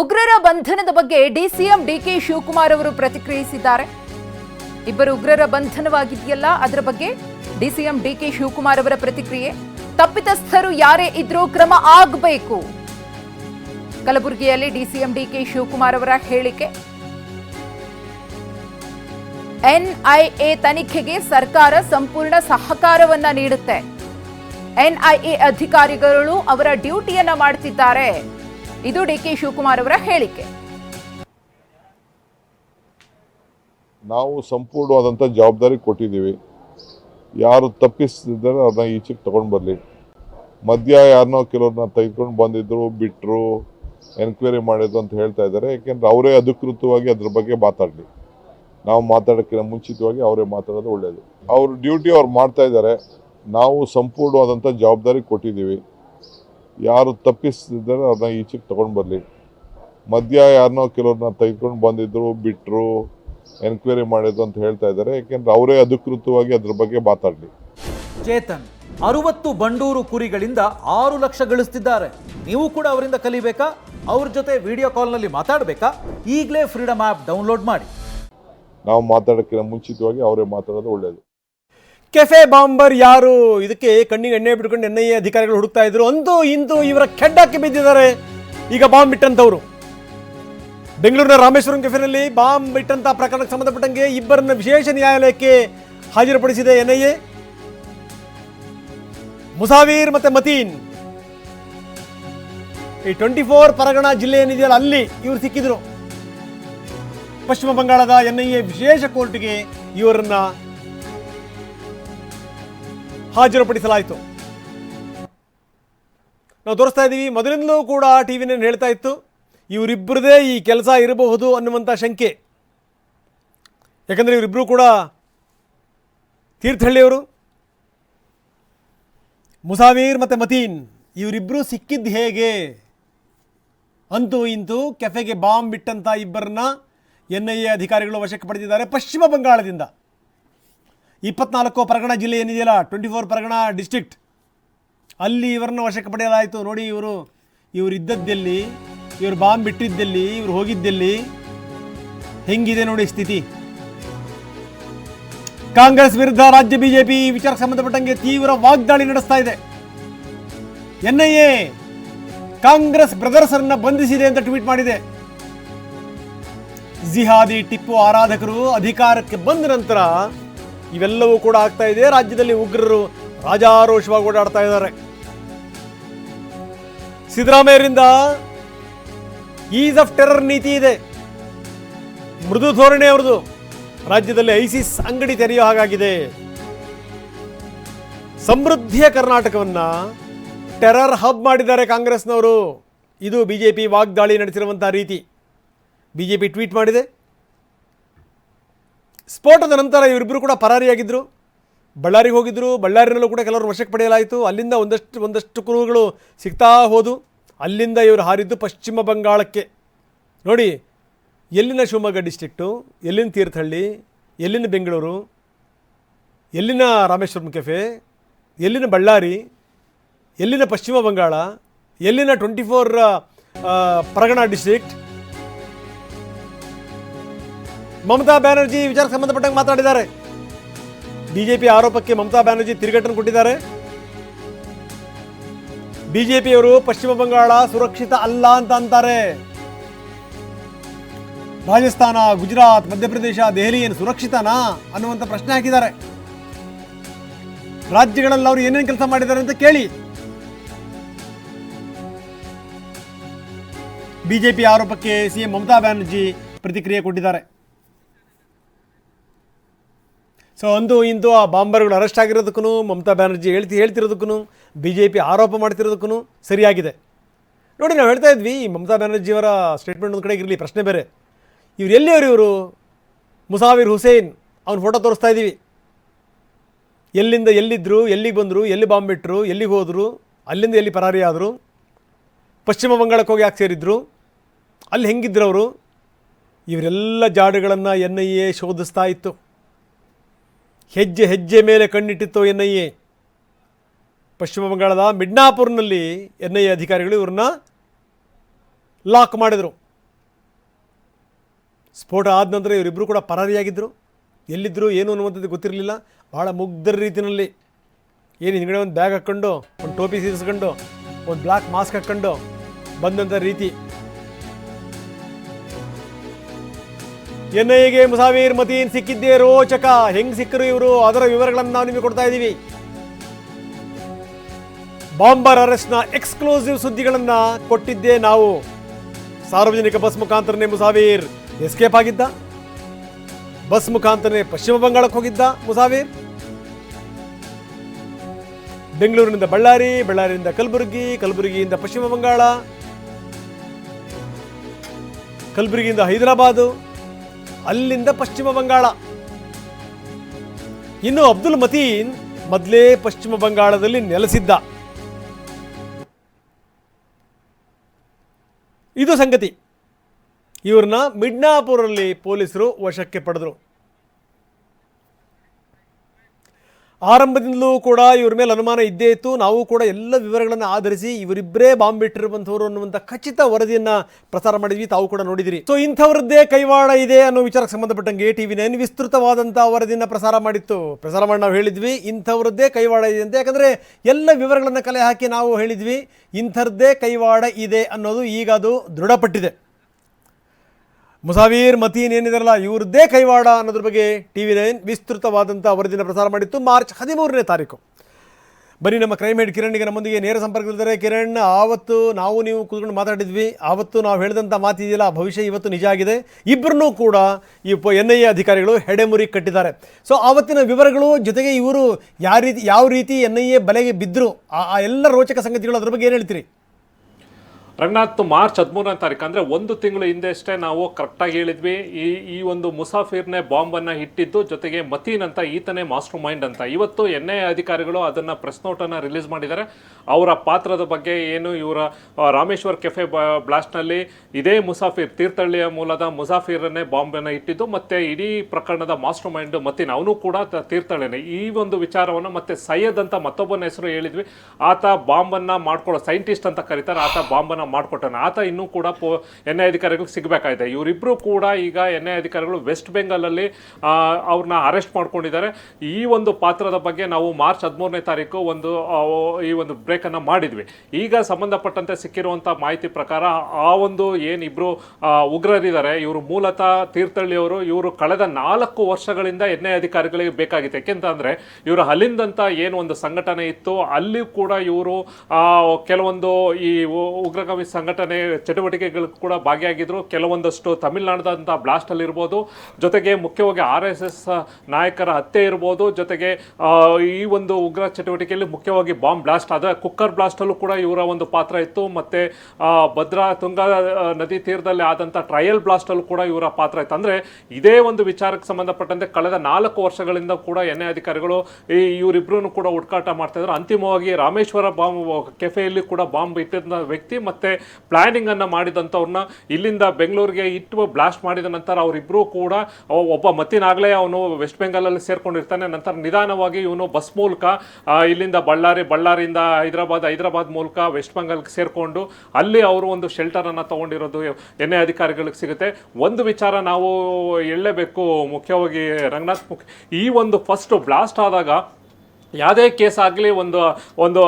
ಉಗ್ರರ ಬಂಧನದ ಬಗ್ಗೆ ಡಿಸಿಎಂ ಡಿಕೆ ಶಿವಕುಮಾರ್ ಅವರು ಪ್ರತಿಕ್ರಿಯಿಸಿದ್ದಾರೆ. ಇಬ್ಬರು ಉಗ್ರರ ಬಂಧನವಾಗಿದೆಯಲ್ಲ, ಅದರ ಬಗ್ಗೆ ಡಿಸಿಎಂ ಡಿಕೆ ಶಿವಕುಮಾರ್ ಅವರ ಪ್ರತಿಕ್ರಿಯೆ, ತಪ್ಪಿತಸ್ಥರು ಯಾರೇ ಇದ್ರೂ ಕ್ರಮ ಆಗಬೇಕು. ಕಲಬುರಗಿಯಲ್ಲಿ ಡಿಸಿಎಂ ಡಿಕೆ ಶಿವಕುಮಾರ್ ಅವರ ಹೇಳಿಕೆ. ಎನ್ಐಎ ತನಿಖೆಗೆ ಸರ್ಕಾರ ಸಂಪೂರ್ಣ ಸಹಕಾರವನ್ನ ನೀಡುತ್ತೆ. ಎನ್ಐಎ ಅಧಿಕಾರಿಗಳು ಅವರ ಡ್ಯೂಟಿಯನ್ನ ಮಾಡ್ತಿದ್ದಾರೆ. ಇದು ಡಿಕೆ ಶಿವಕುಮಾರ್ ಅವರ ಹೇಳಿಕೆ. ನಾವು ಸಂಪೂರ್ಣವಾದಂಥ ಜವಾಬ್ದಾರಿ ಕೊಟ್ಟಿದ್ದೀವಿ. ಯಾರು ತಪ್ಪಿಸ್ತಿದ್ದಾರೆ ಅದನ್ನ ಈಚೆಗೆ ತೊಗೊಂಡು ಬರಲಿ. ಮಧ್ಯ ಯಾರನ್ನೋ ಕೆಲವ್ರನ್ನ ತೆಗೆದುಕೊಂಡು ಬಂದಿದ್ರು ಬಿಟ್ಟರು ಎನ್ಕ್ವೈರಿ ಮಾಡಿದ್ರು ಅಂತ ಹೇಳ್ತಾ ಇದ್ದಾರೆ. ಯಾಕೆಂದ್ರೆ ಅವರೇ ಅಧಿಕೃತವಾಗಿ ಅದ್ರ ಬಗ್ಗೆ ಮಾತಾಡಲಿ. ನಾವು ಮಾತಾಡೋಕ್ಕಿಂತ ಮುಂಚಿತವಾಗಿ ಅವರೇ ಮಾತಾಡೋದು ಒಳ್ಳೆಯದು ಅವ್ರ ಡ್ಯೂಟಿ ಅವ್ರು ಮಾಡ್ತಾ ಇದ್ದಾರೆ. ನಾವು ಸಂಪೂರ್ಣವಾದಂಥ ಜವಾಬ್ದಾರಿ ಕೊಟ್ಟಿದ್ದೀವಿ. ಯಾರು ತಪ್ಪಿಸ್ತಿದ್ದಾರೆ ಅವ್ರನ್ನ ಈಚೆಗೆ ತೊಗೊಂಡು ಬರಲಿ. ಮಧ್ಯ ಯಾರನ್ನೋ ಕೆಲವ್ರನ್ನ ತೆಗೆದುಕೊಂಡು ಬಂದಿದ್ರು ಬಿಟ್ಟರು ಎನ್ಕ್ವೈರಿ ಮಾಡಿದ್ರು ಅಂತ ಹೇಳ್ತಾ ಇದ್ದಾರೆ. ಯಾಕೆಂದ್ರೆ ಅವರೇ ಅಧಿಕೃತವಾಗಿ ಅದ್ರ ಬಗ್ಗೆ ಮಾತಾಡಲಿ. ಚೇತನ್ ಅರುವತ್ತು ಬಂಡೂರು ಕುರಿಗಳಿಂದ ಆರು ಲಕ್ಷ ಗಳಿಸ್ತಿದ್ದಾರೆ. ನೀವು ಕೂಡ ಅವರಿಂದ ಕಲಿಬೇಕಾ? ಅವ್ರ ಜೊತೆ ವಿಡಿಯೋ ಕಾಲ್ನಲ್ಲಿ ಮಾತಾಡಬೇಕಾ? ಈಗಲೇ ಫ್ರೀಡಮ್ ಆ್ಯಪ್ ಡೌನ್ಲೋಡ್ ಮಾಡಿ. ನಾವು ಮಾತಾಡೋಕ್ಕಿಂತ ಮುಂಚಿತವಾಗಿ ಅವರೇ ಮಾತಾಡೋದು ಒಳ್ಳೆಯದು ಕೆಫೆ ಬಾಂಬರ್ ಯಾರು? ಇದಕ್ಕೆ ಕಣ್ಣಿಗೆ ಎಣ್ಣೆ ಬಿಟ್ಕೊಂಡು ಎನ್ ಐ ಎ ಅಧಿಕಾರಿಗಳು ಹುಡುಕ್ತಾ ಇದ್ರು. ಅಂತೂ ಇಂದು ಇವರ ಕೆಡ್ಡಕ್ಕೆ ಬಿದ್ದಿದ್ದಾರೆ. ಈಗ ಬಾಂಬ್ ಬಿಟ್ಟಂತವರು ಬೆಂಗಳೂರಿನ ರಾಮೇಶ್ವರಂ ಕೆಫೆನಲ್ಲಿ ಬಾಂಬ್ ಬಿಟ್ಟಂತ ಪ್ರಕರಣಕ್ಕೆ ಸಂಬಂಧಪಟ್ಟಂಗೆ ಇಬ್ಬರನ್ನ ವಿಶೇಷ ನ್ಯಾಯಾಲಯಕ್ಕೆ ಹಾಜರುಪಡಿಸಿದೆ ಎನ್ ಐ ಎ ಮುಸಾವೀರ್ ಮತ್ತೆ ಮತೀನ್. ಈ ಟ್ವೆಂಟಿ ಫೋರ್ ಪರಗಣ ಜಿಲ್ಲೆ ಏನಿದೆಯಲ್ಲ, ಅಲ್ಲಿ ಇವರು ಸಿಕ್ಕಿದ್ರು. ಪಶ್ಚಿಮ ಬಂಗಾಳದ ಎನ್ ಐ ಎ ವಿಶೇಷ ಕೋರ್ಟ್ಗೆ ಇವರನ್ನ ಹಾಜರುಪಡಿಸಲಾಯಿತು. ನಾವು ತೋರಿಸ್ತಾ ಇದ್ದೀವಿ, ಮೊದಲಿಂದಲೂ ಕೂಡ ಟಿ ವಿನಲ್ಲಿ ಹೇಳ್ತಾ ಇತ್ತು ಇವರಿಬ್ಬರದೇ ಈ ಕೆಲಸ ಇರಬಹುದು ಅನ್ನುವಂಥ ಶಂಕೆ. ಯಾಕಂದರೆ ಇವರಿಬ್ಬರು ಕೂಡ ತೀರ್ಥಹಳ್ಳಿಯವರು, ಮುಸಾವೀರ್ ಮತ್ತು ಮತೀನ್ ಇವರಿಬ್ಬರು ಸಿಕ್ಕಿದ್ದು ಹೇಗೆ? ಅಂತೂ ಇಂತೂ ಕೆಫೆಗೆ ಬಾಂಬ್ ಬಿಟ್ಟಂಥ ಇಬ್ಬರನ್ನ ಎನ್ ಐ ಎ ಅಧಿಕಾರಿಗಳು ವಶಕ್ಕೆ ಪಡೆದಿದ್ದಾರೆ ಪಶ್ಚಿಮ ಬಂಗಾಳದಿಂದ. ಇಪ್ಪತ್ನಾಲ್ಕು ಪರಗಣ ಜಿಲ್ಲೆ ಏನಿದೆಯಲ್ಲ? ಟ್ವೆಂಟಿ ಫೋರ್ ಪರಗಣ ಡಿಸ್ಟ್ರಿಕ್ಟ್ ಅಲ್ಲಿ ಇವರನ್ನ ವಶಕ್ಕೆ ಪಡೆಯಲಾಯಿತು. ನೋಡಿ ಇವರು ಇವರು ಇದ್ದದ್ದೆಲ್ಲಿ, ಇವರು ಬಾಂಬ್ ಬಿಟ್ಟಿದ್ದೆಲ್ಲಿ ಇವರು ಹೋಗಿದ್ದೆಲ್ಲಿ ಹೆಂಗಿದೆ ನೋಡಿ ಸ್ಥಿತಿ. ಕಾಂಗ್ರೆಸ್ ವಿರುದ್ಧ ರಾಜ್ಯ ಬಿಜೆಪಿ ಈ ವಿಚಾರಕ್ಕೆ ಸಂಬಂಧಪಟ್ಟಂಗೆ ತೀವ್ರ ವಾಗ್ದಾಳಿ ನಡೆಸ್ತಾ ಇದೆ. ಎನ್ಐಎ ಕಾಂಗ್ರೆಸ್ ಬ್ರದರ್ಸ್ ಅನ್ನ ಬಂಧಿಸಿದೆ ಅಂತ ಟ್ವೀಟ್ ಮಾಡಿದೆ. ಜಿಹಾದಿ ಟಿಪ್ಪು ಆರಾಧಕರು ಅಧಿಕಾರಕ್ಕೆ ಬಂದ ನಂತರ ಇವೆಲ್ಲವೂ ಕೂಡ ಆಗ್ತಾ ಇದೆ. ರಾಜ್ಯದಲ್ಲಿ ಉಗ್ರರು ರಾಜಾರೋಷವಾಗಿ ಓಡಾಡ್ತಾ ಇದ್ದಾರೆ. ಸಿದ್ದರಾಮಯ್ಯರಿಂದ ಈಸ್ ಆಫ್ ಟೆರರ್ ನೀತಿ ಇದೆ. ಮೃದು ಧೋರಣೆ ಅವ್ರದ್ದು. ರಾಜ್ಯದಲ್ಲಿ ಐಸಿಸ್ ಅಂಗಡಿ ತೆರೆಯೋ ಹಾಗಾಗಿದೆ. ಸಮೃದ್ಧಿಯ ಕರ್ನಾಟಕವನ್ನ ಟೆರರ್ ಹಬ್ ಮಾಡಿದ್ದಾರೆ ಕಾಂಗ್ರೆಸ್ನವರು. ಇದು ಬಿಜೆಪಿ ವಾಗ್ದಾಳಿ ನಡೆಸಿರುವಂತಹ ರೀತಿ. ಬಿಜೆಪಿ ಟ್ವೀಟ್ ಮಾಡಿದೆ. ಸ್ಫೋಟದ ನಂತರ ಇವರಿಬ್ಬರು ಕೂಡ ಪರಾರಿಯಾಗಿದ್ದರು ಬಳ್ಳಾರಿಗೆ ಹೋಗಿದ್ದರು ಬಳ್ಳಾರಿನಲ್ಲೂ ಕೂಡ ಕೆಲವರು ವಶಕ್ಕೆ ಪಡೆಯಲಾಯಿತು. ಅಲ್ಲಿಂದ ಒಂದಷ್ಟು ಒಂದಷ್ಟು ಕುರುಗಳು ಸಿಗ್ತಾ ಹೋದು. ಅಲ್ಲಿಂದ ಇವರು ಹಾರಿದ್ದು ಪಶ್ಚಿಮ ಬಂಗಾಳಕ್ಕೆ. ನೋಡಿ, ಎಲ್ಲಿನ ಶಿವಮೊಗ್ಗ ಡಿಸ್ಟಿಕ್ಟು ಎಲ್ಲಿನ ತೀರ್ಥಹಳ್ಳಿ, ಎಲ್ಲಿನ ಬೆಂಗಳೂರು, ಎಲ್ಲಿನ ರಾಮೇಶ್ವರಂ ಕೆಫೆ ಎಲ್ಲಿನ ಬಳ್ಳಾರಿ, ಎಲ್ಲಿನ ಪಶ್ಚಿಮ Bangala, ಎಲ್ಲಿನ twenty four Pargana district Mamata Banerjee ವಿಚಾರಕ್ಕೆ ಸಂಬಂಧಪಟ್ಟಂಗೆ ಮಾತಾಡಿದ್ದಾರೆ. ಬಿಜೆಪಿ ಆರೋಪಕ್ಕೆ ಮಮತಾ ಬ್ಯಾನರ್ಜಿ ತಿರುಗೇಟನ್ನು ಕೊಟ್ಟಿದ್ದಾರೆ. ಬಿಜೆಪಿಯವರು ಪಶ್ಚಿಮ ಬಂಗಾಳ ಸುರಕ್ಷಿತ ಅಲ್ಲ ಅಂತ ಅಂತಾರೆ. ರಾಜಸ್ಥಾನ, ಗುಜರಾತ್, ಮಧ್ಯಪ್ರದೇಶ ದೆಹಲಿ ಏನು ಸುರಕ್ಷಿತನಾ ಅನ್ನುವಂಥ ಪ್ರಶ್ನೆ ಹಾಕಿದ್ದಾರೆ. ರಾಜ್ಯಗಳಲ್ಲಿ ಅವರು ಏನೇನು ಕೆಲಸ ಮಾಡಿದ್ದಾರೆ ಅಂತ ಕೇಳಿ. ಬಿಜೆಪಿ ಆರೋಪಕ್ಕೆ ಸಿಎಂ ಮಮತಾ ಬ್ಯಾನರ್ಜಿ ಪ್ರತಿಕ್ರಿಯೆ ಕೊಟ್ಟಿದ್ದಾರೆ. ಸೊ ಅಂದು ಇಂದು ಆ ಬಾಂಬರ್ಗಳು ಅರೆಸ್ಟ್ ಆಗಿರೋದಕ್ಕೂ ಮಮತಾ ಬ್ಯಾನರ್ಜಿ ಹೇಳ್ತಿ ಹೇಳ್ತಿರೋದಕ್ಕೂ ಬಿ ಜೆ ಪಿ ಆರೋಪ ಮಾಡ್ತಿರೋದಕ್ಕೂ ಸರಿಯಾಗಿದೆ. ನೋಡಿ, ನಾವು ಹೇಳ್ತಾ ಇದ್ವಿ ಈ ಮಮತಾ ಬ್ಯಾನರ್ಜಿಯವರ ಸ್ಟೇಟ್ಮೆಂಟ್ ಒಂದು ಕಡೆ ಇರಲಿ, ಪ್ರಶ್ನೆ ಬೇರೆ. ಇವ್ರು ಎಲ್ಲಿಯವರು ಇವರು? ಮುಸಾವಿರ್ ಹುಸೇನ್, ಅವ್ನ ಫೋಟೋ ತೋರಿಸ್ತಾ ಇದ್ದೀವಿ ಎಲ್ಲಿಂದ ಎಲ್ಲಿದ್ದರು ಎಲ್ಲಿಗೆ ಬಂದರು, ಎಲ್ಲಿ ಬಾಂಬ್ ಬಿಟ್ಟರು ಎಲ್ಲಿಗೆ ಹೋದರು, ಅಲ್ಲಿಂದ ಎಲ್ಲಿ ಪರಾರಿ ಆದರು, ಪಶ್ಚಿಮ ಬಂಗಾಳಕ್ಕೆ ಹೋಗಿ ಯಾಕೆ ಸೇರಿದ್ರು, ಅಲ್ಲಿ ಹೆಂಗಿದ್ರು ಅವರು? ಇವರೆಲ್ಲ ಜಾಡುಗಳನ್ನು ಎನ್ ಐ ಎ ಶೋಧಿಸ್ತಾ ಇತ್ತು. ಹೆಜ್ಜೆ ಹೆಜ್ಜೆ ಮೇಲೆ ಕಣ್ಣಿಟ್ಟಿತ್ತು ಎನ್ ಐ ಎ ಪಶ್ಚಿಮ ಬಂಗಾಳದ ಮಿಡ್ನಾಪುರ್ನಲ್ಲಿ ಎನ್ ಐ ಎ ಅಧಿಕಾರಿಗಳು ಇವ್ರನ್ನ ಲಾಕ್ ಮಾಡಿದರು. ಸ್ಫೋಟ ಆದ ನಂತರ ಇವರಿಬ್ಬರು ಕೂಡ ಪರಾರಿಯಾಗಿದ್ದರು ಎಲ್ಲಿದ್ದರು ಏನು ಅನ್ನುವಂಥದ್ದು ಗೊತ್ತಿರಲಿಲ್ಲ. ಭಾಳ ಮುಗ್ಧರ ರೀತಿಯಲ್ಲಿ ಏನು ಹಿಂದ್ಗಡೆ ಒಂದು ಬ್ಯಾಗ್ ಹಾಕ್ಕೊಂಡು ಒಂದು ಟೋಪಿ ಸೀರಿಸ್ಕೊಂಡು, ಒಂದು ಬ್ಲ್ಯಾಕ್ ಮಾಸ್ಕ್ ಹಾಕ್ಕೊಂಡು ಬಂದಂಥ ರೀತಿ. ಎನ್ ಐಗೆ ಮುಸಾವೀರ್ ಮತೀನ್ ಸಿಕ್ಕಿದ್ದೇ ರೋಚಕ. ಹೆಂಗ್ ಸಿಕ್ಕರು ಇವರು? ಅದರ ವಿವರಗಳನ್ನು ನಾವು ನಿಮಗೆ ಕೊಡ್ತಾ ಇದ್ದೀವಿ ಬಾಂಬರ್ ಅರೆಸ್ಟ್ನ ಎಕ್ಸ್ಕ್ಲೂಸಿವ್ ಸುದ್ದಿಗಳನ್ನ ಕೊಟ್ಟಿದ್ದೇ ನಾವು. ಸಾರ್ವಜನಿಕ ಬಸ್ ಮುಖಾಂತರನೇ ಮುಸಾವೀರ್ ಎಸ್ಕೇಪ್ ಆಗಿದ್ದ. ಬಸ್ ಮುಖಾಂತರನೇ ಪಶ್ಚಿಮ ಬಂಗಾಳಕ್ಕೆ ಹೋಗಿದ್ದ ಮುಸಾವೀರ್. ಬೆಂಗಳೂರಿನಿಂದ ಬಳ್ಳಾರಿ, ಬಳ್ಳಾರಿಯಿಂದ ಕಲಬುರಗಿ, ಕಲಬುರಗಿಯಿಂದ ಪಶ್ಚಿಮ ಬಂಗಾಳ. ಕಲಬುರಗಿಯಿಂದ ಹೈದರಾಬಾದು. ಅಲ್ಲಿಂದ ಪಶ್ಚಿಮ ಬಂಗಾಳ. ಇನ್ನು ಅಬ್ದುಲ್ ಮತೀನ್ ಮೊದಲೇ ಪಶ್ಚಿಮ ಬಂಗಾಳದಲ್ಲಿ ನೆಲೆಸಿದ್ದ. ಇದು ಸಂಗತಿ. ಇವ್ರನ್ನ ಮಿಡ್ನಾಪುರಲ್ಲಿ ಪೊಲೀಸರು ವಶಕ್ಕೆ ಪಡೆದರು. ಆರಂಭದಿಂದಲೂ ಕೂಡ ಇವ್ರ ಮೇಲೆ ಅನುಮಾನ ಇದ್ದೇ ಇತ್ತು. ನಾವು ಕೂಡ ಎಲ್ಲ ವಿವರಗಳನ್ನು ಆಧರಿಸಿ ಇವರಿಬ್ಬರೇ ಬಾಂಬ್ ಇಟ್ಟಿರುವಂಥವ್ರು ಅನ್ನುವಂಥ ಖಚಿತ ವರದಿಯನ್ನು ಪ್ರಸಾರ ಮಾಡಿದ್ವಿ. ತಾವು ಕೂಡ ನೋಡಿದಿರಿ. ಸೊ ಇಂಥವ್ರದ್ದೇ ಕೈವಾಡ ಇದೆ ಅನ್ನೋ ವಿಚಾರಕ್ಕೆ ಸಂಬಂಧಪಟ್ಟಂಗೆ ಟಿವಿ ನೈನ್ ವಿಸ್ತೃತವಾದಂಥ ವರದಿಯನ್ನು ಪ್ರಸಾರ ಮಾಡಿತ್ತು. ಪ್ರಸಾರ ಮಾಡಿ ನಾವು ಹೇಳಿದ್ವಿ, ಇಂಥವ್ರದ್ದೇ ಕೈವಾಡ ಇದೆ ಅಂತ. ಯಾಕಂದರೆ ಎಲ್ಲ ವಿವರಗಳನ್ನು ಕಲೆ ಹಾಕಿ ನಾವು ಹೇಳಿದ್ವಿ, ಇಂಥದ್ದೇ ಕೈವಾಡ ಇದೆ ಅನ್ನೋದು ಈಗ ಅದು ದೃಢಪಟ್ಟಿದೆ. ಮುಸಾವೀರ್ ಮತೀನ್ ಏನಿದಾರಲ್ಲ, ಇವ್ರದ್ದೇ ಕೈವಾಡ ಅನ್ನೋದ್ರ ಬಗ್ಗೆ ಟಿ ವಿ ನೈನ್ ವಿಸ್ತೃತವಾದಂಥ ವರದಿನ ಪ್ರಸಾರ ಮಾಡಿತ್ತು ಮಾರ್ಚ್ ಹದಿಮೂರನೇ ತಾರೀಕು. ಬರೀ ನಮ್ಮ ಕ್ರೈಮ್ ಹೆಡ್ ಕಿರಣ್ಗೆ ನಮ್ಮೊಂದಿಗೆ ನೇರ ಸಂಪರ್ಕದಲ್ಲಿದ್ದಾರೆ. ಕಿರಣ್, ಆವತ್ತು ನಾವು ನೀವು ಕೂತ್ಕೊಂಡು ಮಾತಾಡಿದ್ವಿ. ಆವತ್ತು ನಾವು ಹೇಳಿದಂಥ ಮಾತಿದೆಯಲ್ಲ ಭವಿಷ್ಯ ಇವತ್ತು ನಿಜ ಆಗಿದೆ. ಇಬ್ಬರನ್ನೂ ಕೂಡ ಈ ಎನ್ ಐ ಎ ಅಧಿಕಾರಿಗಳು ಹೆಡೆಮುರಿ ಕಟ್ಟಿದ್ದಾರೆ. ಸೊ ಆವತ್ತಿನ ವಿವರಗಳು ಜೊತೆಗೆ ಇವರು ಯಾವ ರೀತಿ ಯಾವ ರೀತಿ ಎನ್ ಐ ಎ ಬಲೆಗೆ ಬಿದ್ದರು ಆ ಎಲ್ಲ ರೋಚಕ ಸಂಗತಿಗಳು ಅದ್ರ ಬಗ್ಗೆ ಏನು ಹೇಳ್ತೀರಿ? ರಂಗನಾಥ್ ಮಾರ್ಚ್ ಹದಿಮೂರನೇ ತಾರೀಕು ಅಂದರೆ ಒಂದು ತಿಂಗಳು ಹಿಂದೆ ಅಷ್ಟೇ ನಾವು ಕರೆಕ್ಟಾಗಿ ಹೇಳಿದ್ವಿ. ಈ ಈ ಒಂದು ಮುಸಾಫಿರ್ನೇ ಬಾಂಬನ್ನು ಇಟ್ಟಿದ್ದು ಜೊತೆಗೆ ಮತೀನ್ ಅಂತ, ಈತನೇ ಮಾಸ್ಟರ್ ಮೈಂಡ್ ಅಂತ. ಇವತ್ತು ಎನ್ ಐ ಅಧಿಕಾರಿಗಳು ಅದನ್ನು ಪ್ರೆಸ್ ನೋಟನ್ನು ರಿಲೀಸ್ ಮಾಡಿದ್ದಾರೆ. ಅವರ ಪಾತ್ರದ ಬಗ್ಗೆ ಏನು, ಇವರ ರಾಮೇಶ್ವರ್ ಕೆಫೆ ಬ್ಲಾಸ್ಟ್ನಲ್ಲಿ ಇದೇ ಮುಸಾಫಿರ್, ತೀರ್ಥಹಳ್ಳಿಯ ಮೂಲದ ಮುಸಾಫಿರನ್ನೇ ಬಾಂಬನ್ನು ಇಟ್ಟಿದ್ದು ಮತ್ತು ಇಡೀ ಪ್ರಕರಣದ ಮಾಸ್ಟರ್ ಮೈಂಡ್ ಮತೀನ್, ಅವನು ಕೂಡ ತೀರ್ಥಹಳ್ಳಿನೇ. ಈ ಒಂದು ವಿಚಾರವನ್ನು ಮತ್ತೆ ಸೈಯದ್ ಅಂತ ಮತ್ತೊಬ್ಬನ ಹೆಸರು ಹೇಳಿದ್ವಿ. ಆತ ಬಾಂಬನ್ನು ಮಾಡ್ಕೊಳ್ಳೋ ಸೈಂಟಿಸ್ಟ್ ಅಂತ ಕರೀತಾರೆ. ಆತ ಬಾಂಬ್ ಮಾಡ್ಕೊಟ್ಟಾನೆ. ಆತ ಇನ್ನೂ ಕೂಡ ಪೋ ಎನ್ ಐ ಅಧಿಕಾರಿಗಳಿಗೆ ಸಿಗಬೇಕಾಗಿದೆ ಇವರಿಬ್ಬರು ಕೂಡ ಈಗ ಎನ್ ಐ ಅಧಿಕಾರಿಗಳು ವೆಸ್ಟ್ ಬೆಂಗಾಲಲ್ಲಿ ಅವ್ರನ್ನ ಅರೆಸ್ಟ್ ಮಾಡ್ಕೊಂಡಿದ್ದಾರೆ. ಈ ಒಂದು ಪಾತ್ರದ ಬಗ್ಗೆ ನಾವು ಮಾರ್ಚ್ ಹದಿಮೂರನೇ ತಾರೀಕು ಒಂದು ಈ ಒಂದು ಬ್ರೇಕನ್ನು ಮಾಡಿದ್ವಿ. ಈಗ ಸಂಬಂಧಪಟ್ಟಂತೆ ಸಿಕ್ಕಿರುವಂಥ ಮಾಹಿತಿ ಪ್ರಕಾರ ಆ ಒಂದು ಏನಿಬ್ಬರು ಉಗ್ರರಿದ್ದಾರೆ, ಇವರು ಮೂಲತಃ ತೀರ್ಥಹಳ್ಳಿಯವರು, ಇವರು ಕಳೆದ ನಾಲ್ಕು ವರ್ಷಗಳಿಂದ ಎನ್ ಐ ಅಧಿಕಾರಿಗಳಿಗೆ ಬೇಕಾಗಿತ್ತು. ಯಾಕೆಂತಂದರೆ ಇವರು ಅಲ್ಲಿಂದಂಥ ಏನು ಒಂದು ಸಂಘಟನೆ ಇತ್ತು, ಅಲ್ಲಿ ಕೂಡ ಇವರು ಕೆಲವೊಂದು ಈ ಉ- ಉಗ್ರಗಾಮಿ ಸಂಘಟನೆ ಚಟುವಟಿಕೆಗಳು ಕೂಡ ಭಾಗಿಯಾಗಿದ್ರು. ಕೆಲವೊಂದಷ್ಟು ತಮಿಳುನಾಡದಂಥ ಬ್ಲಾಸ್ಟ್ ಅಲ್ಲಿ ಇರ್ಬೋದು. ಜೊತೆಗೆ ಮುಖ್ಯವಾಗಿ ಆರ್ ಎಸ್ ಎಸ್ ನಾಯಕರ ಹತ್ಯೆ ಇರ್ಬೋದು. ಜೊತೆಗೆ ಈ ಒಂದು ಉಗ್ರ ಚಟುವಟಿಕೆಯಲ್ಲಿ ಮುಖ್ಯವಾಗಿ ಬಾಂಬ್ ಬ್ಲಾಸ್ಟ್ ಆದರೆ ಕುಕ್ಕರ್ ಬ್ಲಾಸ್ಟ್ ಅಲ್ಲೂ ಕೂಡ ಇವರ ಒಂದು ಪಾತ್ರ ಇತ್ತು. ಮತ್ತೆ ಭದ್ರಾ ತುಂಗಾ ನದಿ ತೀರದಲ್ಲಿ ಆದಂಥ ಟ್ರಯಲ್ ಬ್ಲಾಸ್ಟ್ ಅಲ್ಲೂ ಕೂಡ ಇವರ ಪಾತ್ರ ಇತ್ತು. ಅಂದ್ರೆ ಇದೇ ಒಂದು ವಿಚಾರಕ್ಕೆ ಸಂಬಂಧಪಟ್ಟಂತೆ ಕಳೆದ ನಾಲ್ಕು ವರ್ಷಗಳಿಂದ ಕೂಡ ಎನ್ ಅಧಿಕಾರಿಗಳು ಈ ಇವರಿಬ್ಬರೂ ಕೂಡ ಹುಡುಕಾಟ ಮಾಡ್ತಾ ಇದ್ರು. ಅಂತಿಮವಾಗಿ ರಾಮೇಶ್ವರ ಬಾಂಬ್ ಕೆಫೆಯಲ್ಲಿ ಕೂಡ ಬಾಂಬ್ ಇಟ್ಟಿದ್ದ ವ್ಯಕ್ತಿ ಮತ್ತೆ ಪ್ಲಾನಿಂಗ್ ಅನ್ನ ಮಾಡಿದಂಥವ್ರನ್ನ ಇಲ್ಲಿಂದ ಬೆಂಗಳೂರಿಗೆ ಇಟ್ಟು ಬ್ಲಾಸ್ಟ್ ಮಾಡಿದ ನಂತರ ಅವರಿಬ್ಬರೂ ಕೂಡ ಒಬ್ಬ ಮತ್ತಿನಾಗಲೇ ಅವನು ವೆಸ್ಟ್ ಬೆಂಗಾಲಲ್ಲಿ ಸೇರ್ಕೊಂಡಿರ್ತಾನೆ. ನಂತರ ನಿಧಾನವಾಗಿ ಇವನು ಬಸ್ ಮೂಲಕ ಇಲ್ಲಿಂದ ಬಳ್ಳಾರಿ, ಬಳ್ಳಾರಿಯಿಂದ ಹೈದರಾಬಾದ್ ಹೈದರಾಬಾದ್ ಮೂಲಕ ವೆಸ್ಟ್ ಬೆಂಗಾಲ್ಗೆ ಸೇರ್ಕೊಂಡು ಅಲ್ಲಿ ಅವರು ಒಂದು ಶೆಲ್ಟರನ್ನು ತಗೊಂಡಿರೋದು ಐ ಅಧಿಕಾರಿಗಳಿಗೆ ಸಿಗುತ್ತೆ. ಒಂದು ವಿಚಾರ ನಾವು ಹೇಳಲೇಬೇಕು ಮುಖ್ಯವಾಗಿ ರಂಗನಾಥ್ ಮುಖ್ಯ ಈ ಒಂದು ಫಸ್ಟ್ ಬ್ಲಾಸ್ಟ್ ಆದಾಗ ಯಾವುದೇ ಕೇಸ್ ಆಗಲಿ ಒಂದು ಒಂದು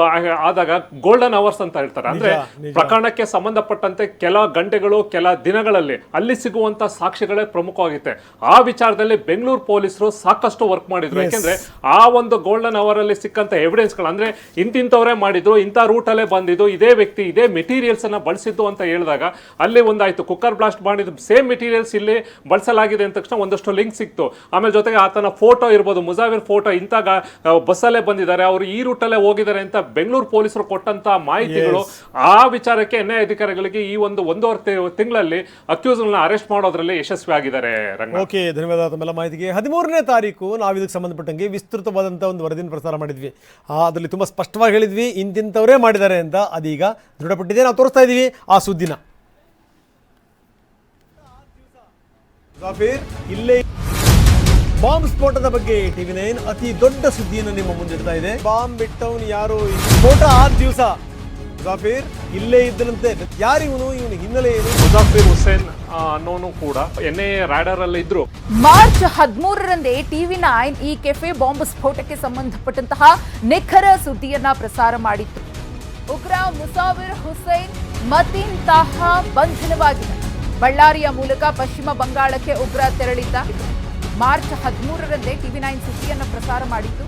ಆದಾಗ ಗೋಲ್ಡನ್ ಅವರ್ಸ್ ಅಂತ ಹೇಳ್ತಾರೆ. ಅಂದ್ರೆ ಪ್ರಕರಣಕ್ಕೆ ಸಂಬಂಧಪಟ್ಟಂತೆ ಕೆಲ ಗಂಟೆಗಳು ಕೆಲ ದಿನಗಳಲ್ಲಿ ಅಲ್ಲಿ ಸಿಗುವಂತ ಸಾಕ್ಷಿಗಳೇ ಪ್ರಮುಖವಾಗಿತ್ತೆ ಆ ವಿಚಾರದಲ್ಲಿ ಬೆಂಗಳೂರು ಪೊಲೀಸರು ಸಾಕಷ್ಟು ವರ್ಕ್ ಮಾಡಿದ್ರು. ಯಾಕೆಂದ್ರೆ ಆ ಒಂದು ಗೋಲ್ಡನ್ ಅವರ್ ಅಲ್ಲಿ ಸಿಕ್ಕಂತ ಎವಿಡೆನ್ಸ್ಗಳು ಅಂದ್ರೆ ಇಂತಿಂತವರೇ ಮಾಡಿದ್ರು ಇಂಥ ರೂಟಲ್ಲೇ ಅಲ್ಲೇ ಬಂದಿದ್ದು ಇದೇ ವ್ಯಕ್ತಿ ಇದೇ ಮೆಟೀರಿಯಲ್ಸ್ ಅನ್ನ ಬಳಸಿದ್ದು ಅಂತ ಹೇಳಿದಾಗ ಅಲ್ಲಿ ಒಂದಾಯ್ತು. ಕುಕ್ಕರ್ ಬ್ಲಾಸ್ಟ್ ಮಾಡಿದ ಸೇಮ್ ಮೆಟೀರಿಯಲ್ಸ್ ಇಲ್ಲಿ ಬಳಸಲಾಗಿದೆ ಅಂದ ತಕ್ಷಣ ಒಂದಷ್ಟು ಲಿಂಕ್ ಸಿಕ್ತು. ಆಮೇಲೆ ಜೊತೆಗೆ ಆತನ ಫೋಟೋ ಇರ್ಬೋದು ಮುಜಾವಿರ್ ಫೋಟೋ ಇಂಥ ಬಸ್ಸಲ್ಲೇ ಬಂದಿದ್ದಾರೆ ಅವರು ಈ ರೂಟಲ್ಲೇ ಹೋಗಿದ್ದಾರೆ ಅಂತ ಬೆಂಗಳೂರು ಪೊಲೀಸರು ಕೊಟ್ಟಂತ ಮಾಹಿತಿಗಳು ಆ ವಿಚಾರಕ್ಕೆ ಎನ್ಐ ಅಧಿಕಾರಿಗಳಿಗೆ ಈ ಒಂದು ಒಂದೂವರೆ ತಿಂಗಳಲ್ಲಿ ಅಕ್ಯೂಸ್ಗಳನ್ನ ಅರೆಸ್ಟ್ ಮಾಡೋದ್ರಲ್ಲಿ ಯಶಸ್ವಿ ಆಗಿದ್ದಾರೆ ಓಕೆ ಧನ್ಯವಾದ ತಮ್ಮೆಲ್ಲ ಮಾಹಿತಿಗೆ. ಹದಿಮೂರನೇ ತಾರೀಕು ನಾವು ಇದಕ್ಕೆ ಸಂಬಂಧಪಟ್ಟಂಗೆ ವಿಸ್ತೃತವಾದಂಥ ಒಂದು ವರದಿನ ಪ್ರಸಾರ ಮಾಡಿದ್ವಿ. ಆ, ಅದರಲ್ಲಿ ತುಂಬ ಸ್ಪಷ್ಟವಾಗಿ ಹೇಳಿದ್ವಿ ಇಂತಿಂಥವರೇ ಮಾಡಿದ್ದಾರೆ ಅಂತ ಅದೀಗ ದೃಢಪಟ್ಟಿದೆ. ನಾವು ತೋರಿಸ್ತಾ ಇದ್ದೀವಿ ಆ ಸುದ್ದಿನ. ಜಾಫೀರ್ ಇಲ್ಲೇ ಬಾಂಬ್ ಸ್ಫೋಟದ ಬಗ್ಗೆ ಟಿವಿ ನೈನ್ ಅತಿ ದೊಡ್ಡ ಸುದ್ದಿಯನ್ನು ನಿಮ್ಮ ಮುಂದಿಡ್ತಾ ಇದೆ. ಬಾಂಬ್ ಬಿಟ್ಟವನು ಯಾರು? ಈ ಸ್ಫೋಟ ಆ ದಿವಸ. ಮುಜಾಫಿರ್ ಇಲ್ಲೇ ಇದ್ದನಂತೆ. ಯಾರಿವನು ಇವನು? ಹಿನ್ನೆಲೆ ಏನು? ಮುಜಾಫಿರ್ ಹುಸೇನ್ ಅನ್ನೋನು ಕೂಡ ಎನ್ ರಾಡರ್ ಅಲ್ಲಿ ಇದ್ರು. ಮಾರ್ಚ್ ಹದಿಮೂರರಂದೇ ಟಿವಿ ನೈನ್ ಈ ಕೆಫೆ ಬಾಂಬ್ ಸ್ಫೋಟಕ್ಕೆ ಸಂಬಂಧಪಟ್ಟಂತಹ ನಿಖರ ಸುದ್ದಿಯನ್ನ ಪ್ರಸಾರ ಮಾಡಿತ್ತು. ಉಗ್ರ ಮುಸಾವಿರ್ ಹುಸೇನ್ ಮತೀನ್ ತಾಹಾ ಬಂಧನವಾಗಿದೆ. ಬಳ್ಳಾರಿಯ ಮೂಲಕ ಪಶ್ಚಿಮ ಬಂಗಾಳಕ್ಕೆ ಉಗ್ರ ತೆರಳಿದ್ದ. ಮಾರ್ಚ್ ಹದಿಮೂರರಂದೇ ಟಿವಿ ನೈನ್ ಸುದ್ದಿಯನ್ನು ಪ್ರಸಾರ ಮಾಡಿತ್ತು